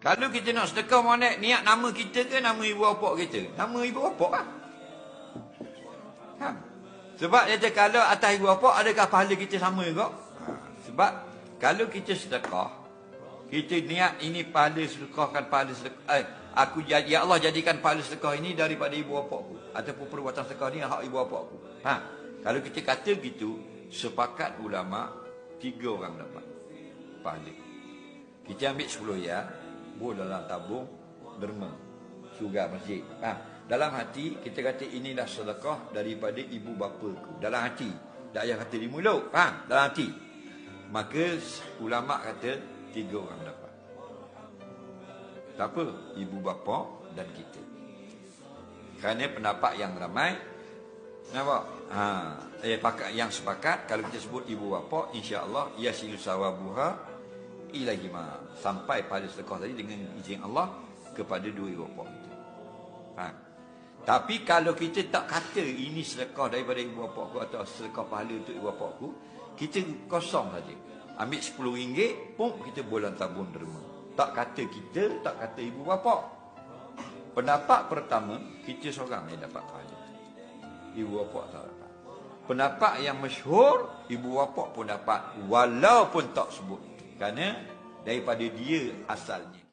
Kalau kita nak sedekah mana niat nama kita ke nama ibu bapa kita? Nama ibu bapa lah. Ha. Sebab dia kalau atas ibu bapa adakah pahala kita sama juga? Ha. Sebab kalau kita sedekah kita niat ini pahala sedekahkan pahala sedekah eh, aku jadi ya Allah jadikan pahala sedekah ini daripada ibu bapa aku ataupun perbuatan sedekah ini hak ibu bapa aku. Ha. Kalau kita kata gitu sepakat ulama tiga orang dapat pahala. Kita ambil 10 ya, buah dalam tabung derma syurga masjid. Ha. Dalam hati kita kata inilah sedekah daripada ibu bapa ku. Dalam hati. Tak payah kata di mulut. Ha. Dalam hati. Maka ulama kata tiga orang dapat. Tak apa, ibu bapa dan kita. Kerana pendapat yang ramai Nampak? Ha, eh, yang sepakat kalau kita sebut ibu bapa insya-Allah yasilu sawabuha ilahi ma sampai pada sedekah tadi dengan izin Allah kepada dua ibu bapa kita. Ha. Tapi kalau kita tak kata ini sedekah daripada ibu bapa aku atau sedekah pahala untuk ibu bapa aku, kita kosong saja. Ambil RM10 pun kita bulan tabung derma. Tak kata kita, tak kata ibu bapa. Pendapat pertama, kita seorang yang dapat pahala. Ibu bapa tak dapat. Pendapat yang masyhur, ibu bapa pun dapat walaupun tak sebut. Kerana daripada dia asalnya.